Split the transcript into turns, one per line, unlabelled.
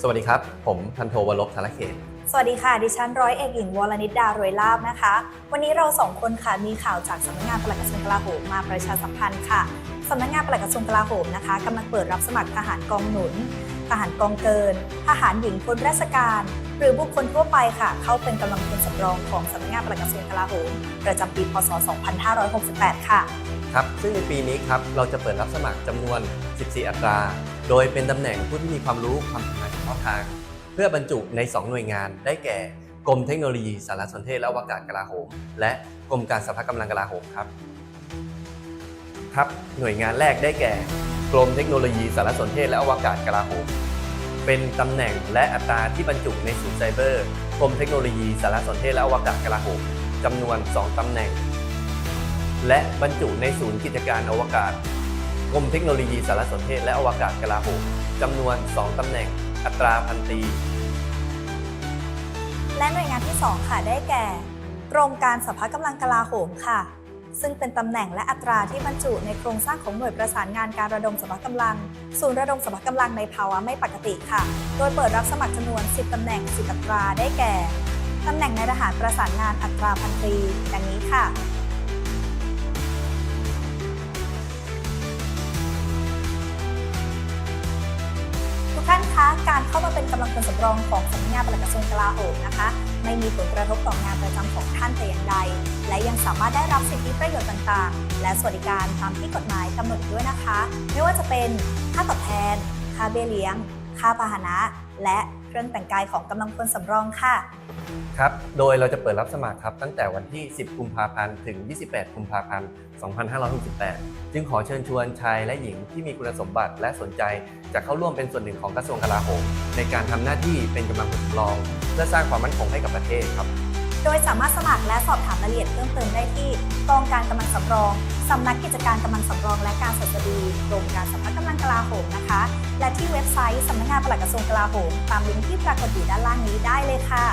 สวัสดีครับ ผมพันโทวรบธารเขต
สวัสดีค่ะ ดิฉันร้อยเอกหญิงวรนิดดารวยลาบนะคะ วันนี้เราสองคนค่ะมีข่าวจากสำนักงานปลัดกระทรวงกลาโหมมาประชาสัมพันธ์ค่ะสำนักงานปลัดกระทรวงกลาโหมนะคะกำลังเปิดรับสมัครทหารกองหนุน ทหารกองเกิน ทหารหญิงพลราชการ หรือบุคคลทั่วไปค่ะ เข้าเป็นกำลังพลสำรองของสำนักงานปลัดกระทรวงกลาโหมประจำปี พศ 2568 ค่ะ
ครับ ซึ่งในปีนี้ครับ เราจะเปิดรับสมัครจำนวน 14 อัตรา โดยเป็นตำแหน่งผู้ที่มีความรู้ความชำนาญเฉพาะทาง เพื่อบรรจุใน 2 หน่วยงาน ได้แก่ กรมเทคโนโลยีสารสนเทศและอวกาศกลาโหม และกรมการสภากำลังกลาโหมครับ ครับ หน่วยงานแรกได้แก่ กรมเทคโนโลยีสารสนเทศและอวกาศกลาโหม เป็นตำแหน่งและอัตราที่บรรจุในศูนย์ไซเบอร์กรมเทคโนโลยีสารสนเทศและอวกาศกลาโหมจำนวน 2ตำแหน่ง และบรรจุในศูนย์กิจการอวกาศกรมเทคโนโลยีสารสนเทศและอวกาศกลาโหมจำนวน 2ตำแหน่ง อัตราพันตี
และหน่วยงานที่ 2 ค่ะได้แก่ กรมการสภากำลังกลาโหมค่ะ ซึ่งเป็นตำแหน่งและอัตราที่บรรจุในโครงสร้างของหน่วยประสานงานการระดมสภากำลัง ศูนย์ระดมสภากำลังในภาวะไม่ปกติค่ะ โดยเปิดรับสมัครจำนวน 10 ตำแหน่ง 10 อัตราได้แก่ ตำแหน่งในทหารประสานงานอัตราพันตรีดังนี้ค่ะทุกท่านคะ การเข้ามาเป็นกำลังพลสำรองของสำนักงานปลัดกระทรวงกลาโหมนะคะ ไม่มีผลกระทบต่องานประจำของ สามารถได้รับสิทธิประโยชน์ต่างๆ และสวัสดิการตามที่กฎหมายกำหนดด้วยนะคะ ไม่ว่าจะเป็นค่าตอบแทน ค่าเบี้ยเลี้ยง ค่าพาหนะ และเครื่องแต่งกายของกำลังพลสำรองค่ะ
ครับ โดยเราจะเปิดรับสมัครครับ ตั้งแต่วันที่ 10 กุมภาพันธ์ ถึง 28 กุมภาพันธ์ 2568 จึงขอเชิญชวนชายและหญิงที่มีคุณสมบัติและสนใจ จะเข้าร่วมเป็นส่วนหนึ่งของกระทรวงกลาโหมในการทำหน้าที่เป็นกำลังพลสำรอง เพื่อสร้างความมั่นคงให้กับประเทศครับ
โดยสามารถสมัครและสอบถามรายละเอียดเพิ่มเติมได้ที่กองการกำลังสำรองสำนักกิจการกำลังสำรองและการสสดีกรมการสภากำลังกลาโหมนะคะ และที่เว็บไซต์สำนักงานปลัดกระทรวงกลาโหมตามลิงก์ที่ปรากฏอยู่ด้านล่างนี้ได้เลยค่ะ